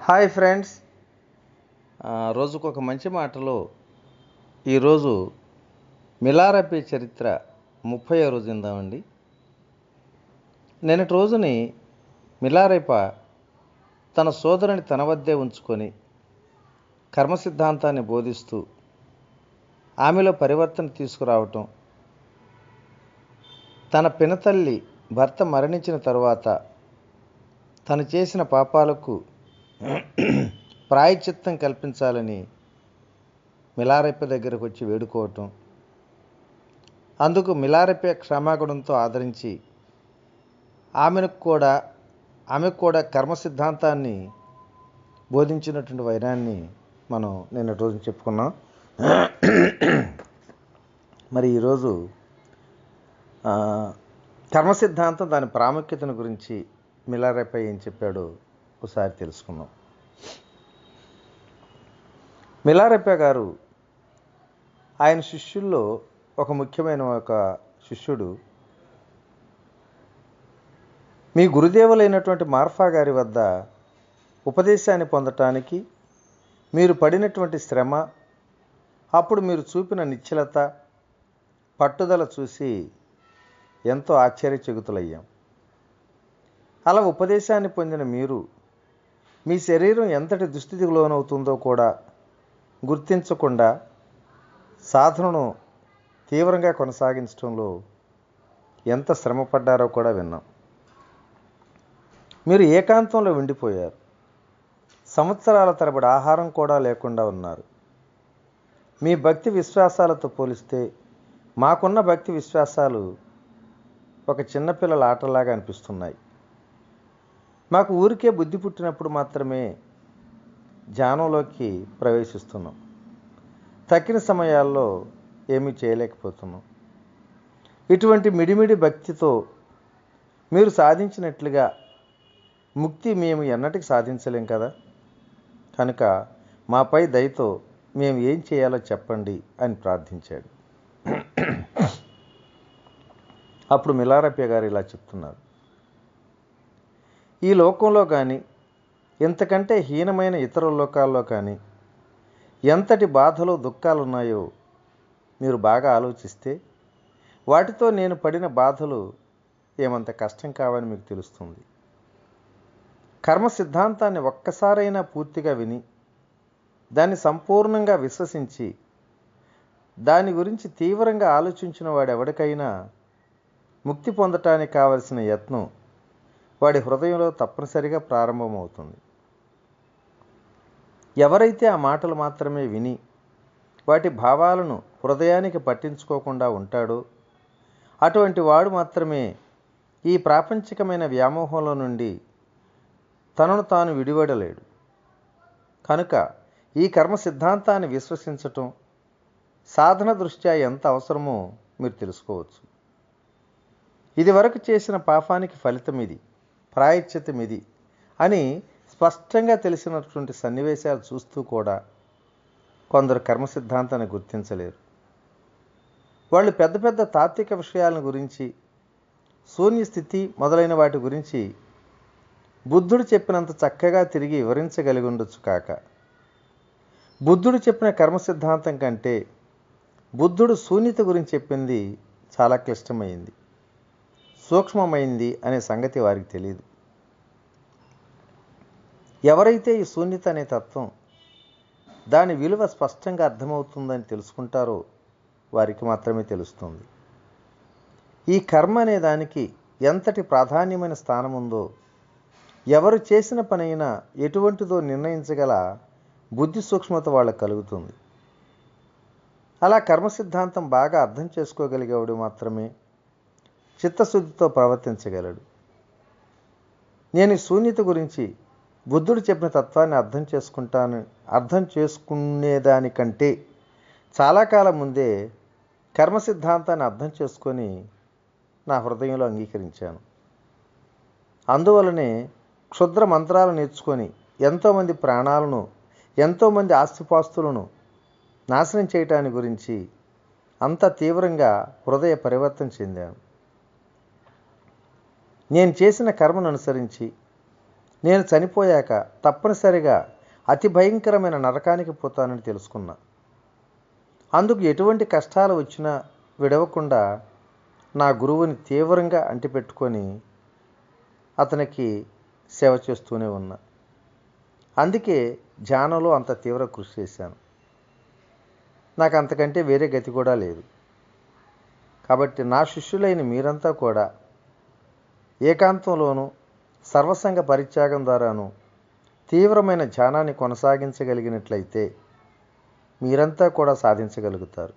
Hi friends. రోజుకు ఒక మంచి మాటలో ఈరోజు మిలారపి చరిత్ర ముప్పై రోజు ఇందామండి నిన్నటి రోజుని మిలారేప తన సోదరుని తన వద్దే ఉంచుకొని కర్మ సిద్ధాంతాన్ని బోధిస్తూ ఆమెలో పరివర్తన తీసుకురావటం తన పినతల్లి భర్త మరణించిన తరువాత తను చేసిన పాపాలకు ప్రాయచిత్తం కల్పించాలని మిలారెప్ప దగ్గరకు వచ్చి వేడుకోవటం. అందుకు మిలారెప్ప క్షమాగుణంతో ఆదరించి ఆమెను కూడా ఆమెకు కూడా కర్మ సిద్ధాంతాన్ని బోధించినటువంటి వైరాన్ని మనం నిన్న రోజు చెప్పుకున్నాం. మరి ఈరోజు కర్మ సిద్ధాంతం దాని ప్రాముఖ్యతను గురించి మిలారెప్ప ఏం చెప్పాడో ఒకసారి తెలుసుకుందాం. మిలారెప్ప గారు ఆయన శిష్యుల్లో ఒక ముఖ్యమైన ఒక శిష్యుడు. మీ గురుదేవులైనటువంటి మార్ఫా గారి వద్ద ఉపదేశాన్ని పొందటానికి మీరు పడినటువంటి శ్రమ అప్పుడు మీరు చూపిన నిశ్చలత పట్టుదల చూసి ఎంతో ఆశ్చర్యచకుతులయ్యాం. అలా ఉపదేశాన్ని పొందిన మీరు మీ శరీరం ఎంతటి దుస్థితికి లోనవుతుందో కూడా గుర్తించకుండా సాధనను తీవ్రంగా కొనసాగించడంలో ఎంత శ్రమపడ్డారో కూడా విన్నాం. మీరు ఏకాంతంలో ఉండిపోయారు. సంవత్సరాల తరబడి ఆహారం కూడా లేకుండా ఉన్నారు. మీ భక్తి విశ్వాసాలతో పోలిస్తే మాకున్న భక్తి విశ్వాసాలు ఒక చిన్నపిల్లల ఆటలాగా అనిపిస్తున్నాయి. మాకు ఊరికే బుద్ధి పుట్టినప్పుడు మాత్రమే ధ్యానంలోకి ప్రవేశిస్తున్నాం. తక్కిన సమయాల్లో ఏమీ చేయలేకపోతున్నాం. ఇటువంటి మిడిమిడి భక్తితో మీరు సాధించినట్లుగా ముక్తి మేము ఎన్నటికి సాధించలేం కదా? కనుక మాపై దయతో మేము ఏం చేయాలో చెప్పండి అని ప్రార్థించాడు. అప్పుడు మిలారప్య గారు ఇలా చెప్తున్నారు. ఈ లోకంలో కానీ ఇంతకంటే హీనమైన ఇతర లోకాల్లో కానీ ఎంతటి బాధలు దుఃఖాలు ఉన్నాయో మీరు బాగా ఆలోచిస్తే వాటితో నేను పడిన బాధలు ఏమంత కష్టం కావని మీకు తెలుస్తుంది. కర్మ సిద్ధాంతాన్ని ఒక్కసారైనా పూర్తిగా విని దాన్ని సంపూర్ణంగా విశ్వసించి దాని గురించి తీవ్రంగా ఆలోచించిన వాడెవడికైనా ముక్తి పొందటానికి కావలసిన యత్నం వాడి హృదయంలో తప్పనిసరిగా ప్రారంభమవుతుంది. ఎవరైతే ఆ మాటలు మాత్రమే విని వాటి భావాలను హృదయానికి పట్టించుకోకుండా ఉంటాడో అటువంటి వాడు మాత్రమే ఈ ప్రాపంచికమైన వ్యామోహంలో నుండి తనను తాను విడివడలేడు. కనుక ఈ కర్మ సిద్ధాంతాన్ని విశ్వసించటం సాధన దృష్ట్యా ఎంత అవసరమో మీరు తెలుసుకోవచ్చు. ఇది వరకు చేసిన పాపానికి ఫలితం ఇది. ప్రాయశ్చితం ఇది అని స్పష్టంగా తెలిసినటువంటి సన్నివేశాలు చూస్తూ కూడా కొందరు కర్మ సిద్ధాంతాన్ని గుర్తించలేరు. వాళ్ళు పెద్ద పెద్ద తాత్విక విషయాలను గురించి శూన్య స్థితి మొదలైన వాటి గురించి బుద్ధుడు చెప్పినంత చక్కగా తిరిగి వివరించగలిగి ఉండొచ్చు కాక. బుద్ధుడు చెప్పిన కర్మ సిద్ధాంతం కంటే బుద్ధుడు శూన్యత గురించి చెప్పింది చాలా క్లిష్టమైంది. సూక్ష్మమైంది అనే సంగతి వారికి తెలియదు ఎవరైతే ఈ శూన్యత అనే తత్వం దాని విలువ స్పష్టంగా అర్థమవుతుందని తెలుసుకుంటారో వారికి మాత్రమే తెలుస్తుంది. ఈ కర్మ అనే దానికి ఎంతటి ప్రాధాన్యమైన స్థానం ఉందో ఎవరు చేసిన పనైనా ఎటువంటిదో నిర్ణయించగల బుద్ధి సూక్ష్మత వాళ్ళకు కలుగుతుంది. అలా కర్మ సిద్ధాంతం బాగా అర్థం చేసుకోగలిగేవాడు మాత్రమే చిత్తశుద్ధితో ప్రవర్తించగలడు. నేను శూన్యత గురించి బుద్ధుడు చెప్పిన తత్వాన్ని అర్థం చేసుకుంటాను అర్థం చేసుకునేదానికంటే చాలా కాలం ముందే కర్మ సిద్ధాంతాన్ని అర్థం చేసుకొని నా హృదయంలో అంగీకరించాను. అందువలనే క్షుద్ర మంత్రాలు నేర్చుకొని ఎంతోమంది ప్రాణాలను ఎంతోమంది ఆస్తిపాస్తులను నాశనం చేయటాన్ని గురించి అంత తీవ్రంగా హృదయ పరివర్తన చెందాను. నేను చేసిన కర్మను అనుసరించి నేను చనిపోయాక తప్పనిసరిగా అతి భయంకరమైన నరకానికి పోతానని తెలుసుకున్నా. అందుకు ఎటువంటి కష్టాలు వచ్చినా విడవకుండా నా గురువుని తీవ్రంగా అంటిపెట్టుకొని అతనికి సేవ చేస్తూనే ఉన్నా. అందుకే ధ్యానంలో అంత తీవ్ర కృషి చేశాను. నాకు అంతకంటే వేరే గతి కూడా లేదు. కాబట్టి నా శిష్యులైన మీరంతా కూడా ఏకాంతంలోనూ సర్వసంగ పరిత్యాగం ద్వారాను తీవ్రమైన ధ్యానాన్ని కొనసాగించగలిగినట్లయితే మీరంతా కూడా సాధించగలుగుతారు.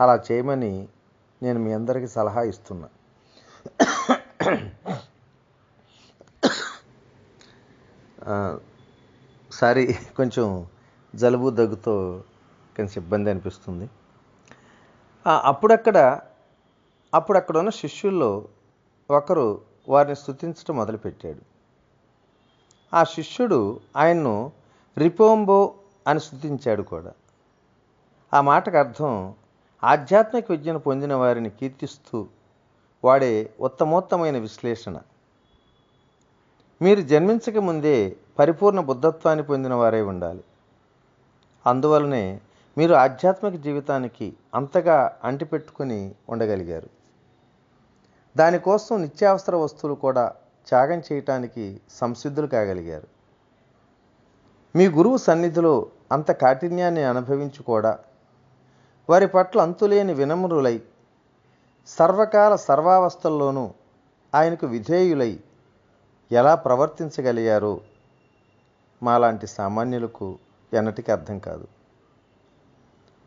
అలా చేయమని నేను మీ అందరికీ సలహా ఇస్తున్నా. సారీ కొంచెం జలుబు దగ్గుతో కొంచెం ఇబ్బంది అనిపిస్తుంది. అప్పుడక్కడ అప్పుడక్కడ ఉన్న శిష్యుల్లో ఒకరు వారిని స్థుతించడం మొదలుపెట్టాడు. ఆ శిష్యుడు ఆయన్ను రిపోంబో అని స్థుతించాడు కూడా. ఆ మాటకు అర్థం ఆధ్యాత్మిక విద్యను పొందిన వారిని కీర్తిస్తూ వాడే ఉత్తమోత్తమైన విశ్లేషణ. మీరు జన్మించక ముందే పరిపూర్ణ బుద్ధత్వాన్ని పొందిన వారే ఉండాలి. అందువలనే మీరు ఆధ్యాత్మిక జీవితానికి అంతగా అంటిపెట్టుకుని ఉండగలిగారు. దానికోసం నిత్యావసర వస్తువులు కూడా త్యాగం చేయటానికి సంసిద్ధులు కాగలిగారు. మీ గురువు సన్నిధిలో అంత కాఠిన్యాన్ని అనుభవించి కూడా వారి పట్ల అంతులేని వినమ్రులై సర్వకాల సర్వావస్థల్లోనూ ఆయనకు విధేయులై ఎలా ప్రవర్తించగలిగారో మాలాంటి సామాన్యులకు ఎన్నటికీ అర్థం కాదు.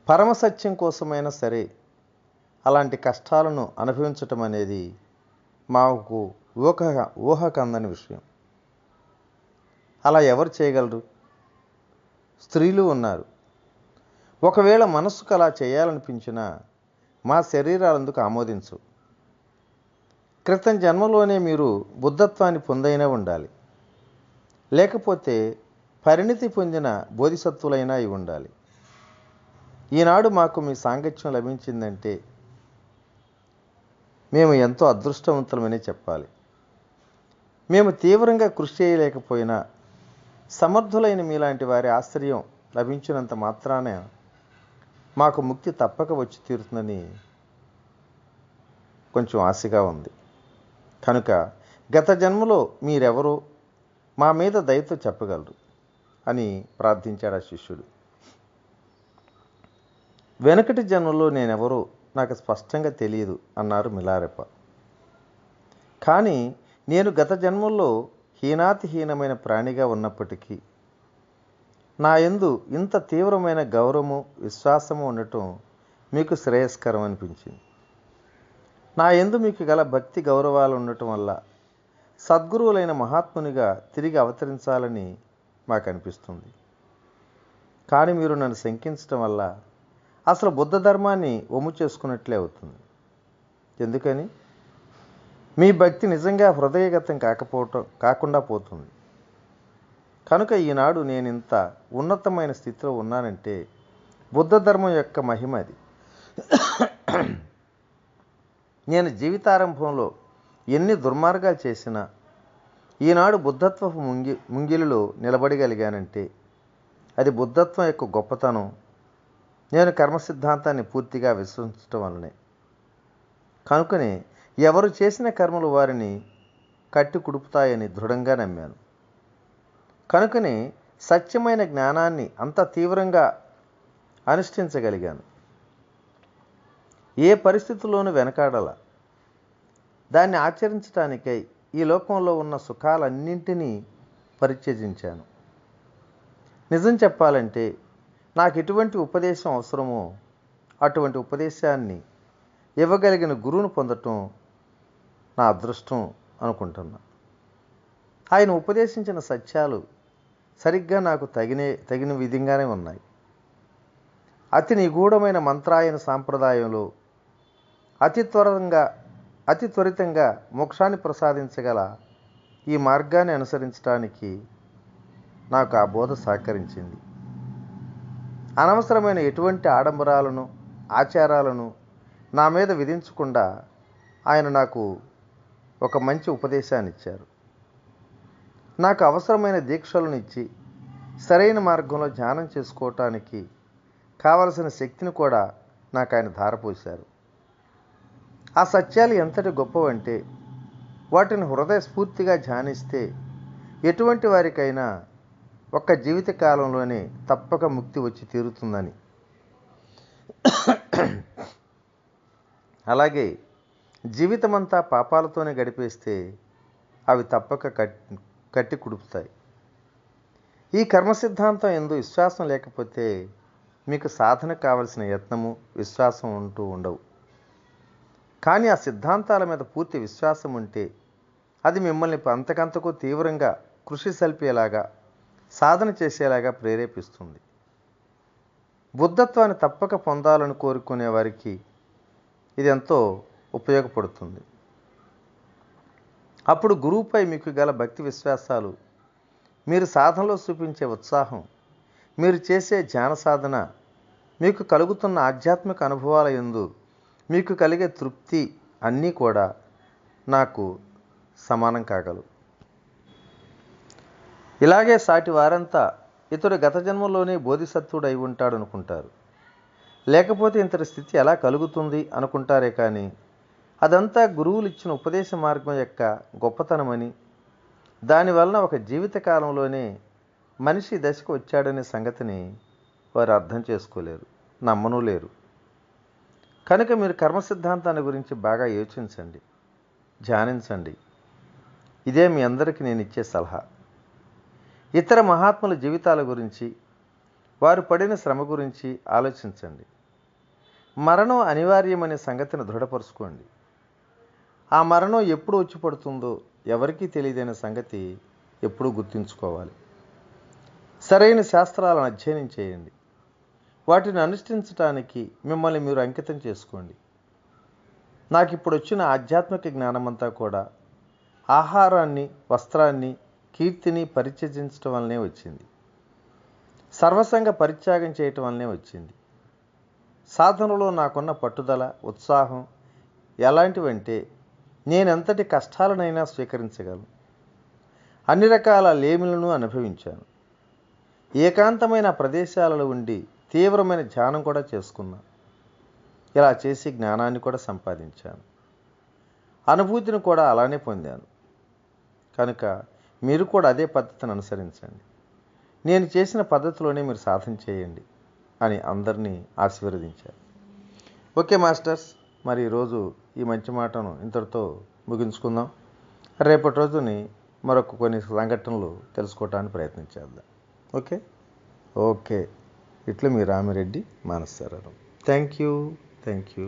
పరమసత్యం కోసమైనా సరే అలాంటి కష్టాలను అనుభవించటం అనేది మాకు ఊహ ఊహకందని విషయం. అలా ఎవరు చేయగలరు? స్త్రీలు ఉన్నారు. ఒకవేళ మనస్సుకు అలా చేయాలనిపించినా మా శరీరాలందుకు ఆమోదించు. క్రితం జన్మలోనే మీరు బుద్ధత్వాన్ని పొందైనా ఉండాలి. లేకపోతే పరిణితి పొందిన బోధిసత్వులైనా అయి ఉండాలి. ఈనాడు మాకు మీ సాంగత్యం లభించిందంటే మేము ఎంతో అదృష్టవంతులమని చెప్పాలి. మేము తీవ్రంగా కృషి చేయలేకపోయినా సమర్థులైన మీలాంటి వారి ఆశ్చర్యం లభించినంత మాత్రాన మాకు ముక్తి తప్పక వచ్చి తీరుతుందని కొంచెం ఆశగా ఉంది. కనుక గత జన్మలో మీరెవరో మా మీద దయతో చెప్పగలరు అని ప్రార్థించాడు ఆ శిష్యుడు. వెనకటి జన్మలో నేనెవరో నాకు స్పష్టంగా తెలియదు అన్నారు మిలారెప్ప. కానీ నేను గత జన్మల్లో హీనాతిహీనమైన ప్రాణిగా ఉన్నప్పటికీ నా ఎందు ఇంత తీవ్రమైన గౌరవము విశ్వాసము ఉండటం మీకు శ్రేయస్కరం అనిపించింది. నా ఎందు మీకు గల భక్తి గౌరవాలు ఉండటం వల్ల సద్గురువులైన మహాత్మునిగా తిరిగి అవతరించాలని మాకు అనిపిస్తుంది కానీ మీరు నన్ను శంకించడం వల్ల అసలు బుద్ధ ధర్మాన్ని ఒమ్ము చేసుకున్నట్లే అవుతుంది. ఎందుకని? మీ భక్తి నిజంగా హృదయగతం కాకపోవటం కాకుండా పోతుంది. కనుక ఈనాడు నేను ఇంత ఉన్నతమైన స్థితిలో ఉన్నానంటే బుద్ధ ధర్మం యొక్క మహిమ అది. నేను జీవితారంభంలో ఎన్ని దుర్మార్గాలు చేసినా ఈనాడు బుద్ధత్వపు ముంగి ముంగిలిలో నిలబడగలిగానంటే అది బుద్ధత్వం యొక్క గొప్పతనం నేను కర్మ సిద్ధాంతాన్ని పూర్తిగా విశ్వసించడం వల్లనే. కనుకనే ఎవరు చేసిన కర్మలు వారిని కట్టి కుడుపుతాయని దృఢంగా నమ్మాను. కనుకనే సత్యమైన జ్ఞానాన్ని అంత తీవ్రంగా అనుష్ఠించగలిగాను. ఏ పరిస్థితుల్లోనూ వెనకాడల. దాన్ని ఆచరించడానికై ఈ లోకంలో ఉన్న సుఖాలన్నింటినీ పరిత్యజించాను. నిజం చెప్పాలంటే నాకు ఎటువంటి ఉపదేశం అవసరమో అటువంటి ఉపదేశాన్ని ఇవ్వగలిగిన గురువును పొందటం నా అదృష్టం అనుకుంటున్నా. ఆయన ఉపదేశించిన సత్యాలు సరిగ్గా నాకు తగినే తగిన విధంగానే ఉన్నాయి. అతి నిగూఢమైన మంత్రాయన సాంప్రదాయంలో అతి త్వరంగా అతి త్వరితంగా మోక్షాన్ని ప్రసాదించగల ఈ మార్గాన్ని అనుసరించడానికి నాకు ఆ బోధ సహకరించింది. అనవసరమైన ఎటువంటి ఆడంబరాలను ఆచారాలను నా మీద విధించకుండా ఆయన నాకు ఒక మంచి ఉపదేశాన్ని ఇచ్చారు నాకు అవసరమైన దీక్షలను ఇచ్చి సరైన మార్గంలో ధ్యానం చేసుకోవటానికి కావలసిన శక్తిని కూడా నాకు ఆయన ధారపోశారు. ఆ సత్యాలు ఎంతటి గొప్పవంటే వాటిని హృదయ స్ఫూర్తిగా ధ్యానిస్తే ఎటువంటి వారికైనా ఒక్క జీవిత కాలంలోనే తప్పక ముక్తి వచ్చి తీరుతుందని. అలాగే జీవితమంతా పాపాలతోనే గడిపేస్తే అవి తప్పక కట్టి కట్టి కుడుపుతాయి. ఈ కర్మ సిద్ధాంతం ఎందు విశ్వాసం లేకపోతే మీకు సాధన కావలసిన యత్నము విశ్వాసం ఉంటూ ఉండవు. కానీ ఆ సిద్ధాంతాల మీద పూర్తి విశ్వాసం ఉంటే అది మిమ్మల్ని అంతకంతకు తీవ్రంగా కృషి సల్పేలాగా సాధన చేసేలాగా ప్రేరేపిస్తుంది. బుద్ధత్వాన్ని తప్పక పొందాలని కోరుకునే వారికి ఇది ఎంతో ఉపయోగపడుతుంది. అప్పుడు గురువుపై మీకు గల భక్తి విశ్వాసాలు మీరు సాధనలో చూపించే ఉత్సాహం మీరు చేసే ధ్యాన సాధన మీకు కలుగుతున్న ఆధ్యాత్మిక అనుభవాల ఎందు మీకు కలిగే తృప్తి అన్నీ కూడా నాకు సమానం కాగలవు. ఇలాగే సాటి వారంతా ఇతడు గత జన్మలోనే బోధిసత్వుడు అయి ఉంటాడు అనుకుంటారు లేకపోతే ఇంతటి స్థితి ఎలా కలుగుతుంది అనుకుంటారే కానీ అదంతా గురువులు ఇచ్చిన ఉపదేశ మార్గం యొక్క గొప్పతనమని దానివలన ఒక జీవిత కాలంలోనే మనిషి దశకు వచ్చాడనే సంగతిని వారు అర్థం చేసుకోలేరు నమ్మను లేరు. కనుక మీరు కర్మ సిద్ధాంతాన్ని గురించి బాగా యోచించండి ధ్యానించండి. ఇదే మీ అందరికీ నేను ఇచ్చే సలహా. ఇతర మహాత్ముల జీవితాల గురించి వారు పడిన శ్రమ గురించి ఆలోచించండి. మరణం అనివార్యమనే సంగతిని దృఢపరుచుకోండి. ఆ మరణం ఎప్పుడు వచ్చి పడుతుందో ఎవరికీ తెలియదైన సంగతి ఎప్పుడూ గుర్తుంచుకోవాలి. సరైన శాస్త్రాలను అధ్యయనం చేయండి. వాటిని అనుష్ఠించటానికి మిమ్మల్ని మీరు అంకితం చేసుకోండి. నాకు ఇప్పుడు వచ్చిన ఆధ్యాత్మిక జ్ఞానమంతా కూడా ఆహారాన్ని వస్త్రాన్ని కీర్తిని పరిత్యజించడం వల్లనే వచ్చింది. సర్వసంగ పరిత్యాగం చేయటం వల్లనే వచ్చింది. సాధనలో నాకున్న పట్టుదల ఉత్సాహం ఎలాంటివంటే నేనెంతటి కష్టాలనైనా స్వీకరించగలను. అన్ని రకాల లేమిలను అనుభవించాను. ఏకాంతమైన ప్రదేశాలలో ఉండి తీవ్రమైన ధ్యానం కూడా చేసుకున్నా. ఇలా చేసి జ్ఞానాన్ని కూడా సంపాదించాను. అనుభూతిని కూడా అలానే పొందాను. కనుక మీరు కూడా అదే పద్ధతిని అనుసరించండి. నేను చేసిన పద్ధతిలోనే మీరు సాధన చేయండి అని అందరినీ ఆశీర్వదించారు. ఓకే మాస్టర్స్ మరి ఈరోజు ఈ మంచి మాటను ఇంతటితో ముగించుకుందాం. రేపటి రోజుని మరొక కొన్ని సంఘటనలు తెలుసుకోవటానికి ప్రయత్నించేద్దాం ఓకే? ఓకే. ఇట్లా మీ Ramireddy Manasarao thank you. Thank you.